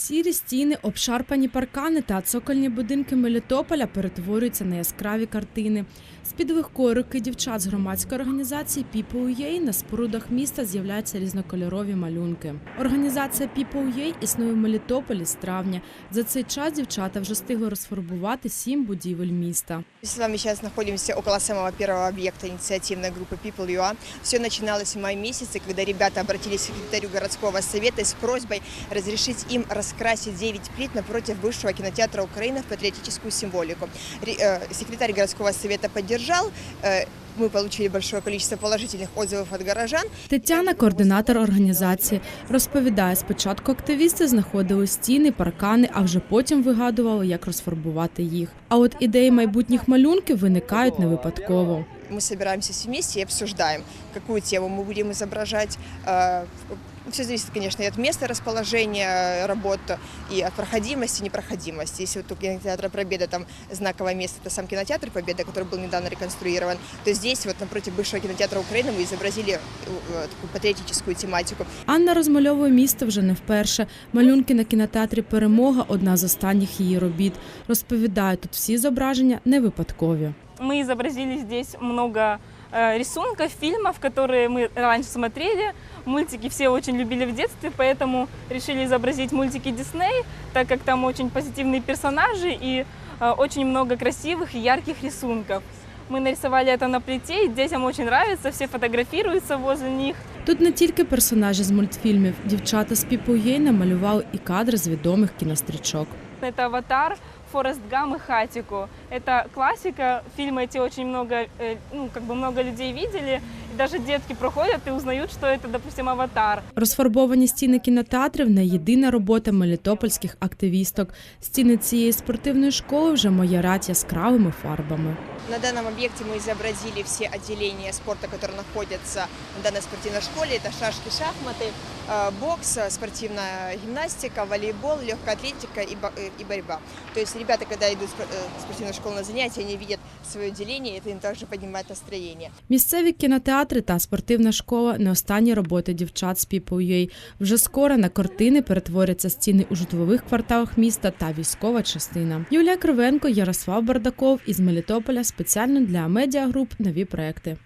Сірі стіни, обшарпані паркани та цокольні будинки Мелітополя перетворюються на яскраві картини. З під легкої руки дівчат з громадської організації People.ua на спорудах міста з'являються різнокольорові малюнки. Організація People.ua існує в Мелітополі з травня. За цей час дівчата вже встигли розфарбувати сім будівель міста. Мы с вами сейчас находимся около самого первого объекта инициативной группы People.ua. Все начиналось в мае месяце, когда ребята обратились к секретарю городского совета с просьбой разрешить им раскрасить 9 плит напротив бывшего кинотеатра Украины в патриотическую символику. Ре- э, Секретарь городского совета поддержал. э, Мы получили большое количество положительных отзывов от горожан. Тетяна, координатор організації, розповідає, спочатку активісти знаходили стіни, паркани, а вже потім вигадували, як розфарбувати їх. А от ідеї майбутніх малюнків виникають не випадково. Мы собираемся все вместе и обсуждаем, какую тему мы будем изображать. Все зависит, конечно, и от места расположения работ, и от проходимости, непроходимости. Если вот у кинотеатра Победа там знаковое место, это сам кинотеатр Победа, который был недавно реконструирован, то здесь вот напротив бывшего кинотеатра Украины мы изобразили э, такую патриотическую тематику. Анна розмальовує місто вже не вперше. Малюнки на кінотеатрі Перемога одна з останніх її робіт. Розповідає, тут всі зображення не випадкові. Мы изобразили здесь много э, рисунков, фильмов, которые мы раньше смотрели. Мультики все очень любили в детстве, поэтому решили изобразить мультики Дисней, так как там очень позитивные персонажи и э, очень много красивых и ярких рисунков. Мы нарисовали это на плите, и детям очень нравится, все фотографируются возле них. Тут не тільки персонажі з мультфільмів, дівчата з People.ua намалювали і кадри з відомих кінострічок. Это «Аватар», «Форест Гам» и «Хатико». Это классика, фильмы эти очень много, э, ну, как бы много людей видели, и даже детки проходят и узнают, что это, допустим, «Аватар». Розфарбовані стіни кінотеатрів не єдина робота мелітопольських активісток. Стіни цієї спортивної школи вже маярять яскравими фарбами. На данном объекте мы изобразили все отделения спорта, которые находятся на данной спортивной школе. Это шашки, шахматы, э, бокс, э, спортивная гимнастика, волейбол, легкая атлетика и бо- э, и борьба. То есть ребята, когда идут в спор- э, в спортивную школу на занятия, они видят свое отделение, и это им также поднимает настроение. Місцеві кінотеатри та спортивна школа не останні роботи дівчат з People.ua. Вже скоро на картини перетворяться стіни у житлових кварталах міста та військова частина. Юлія Кривенко, Ярослав Бардаков із Мелітополя спеціально для медіагруп нові проекти.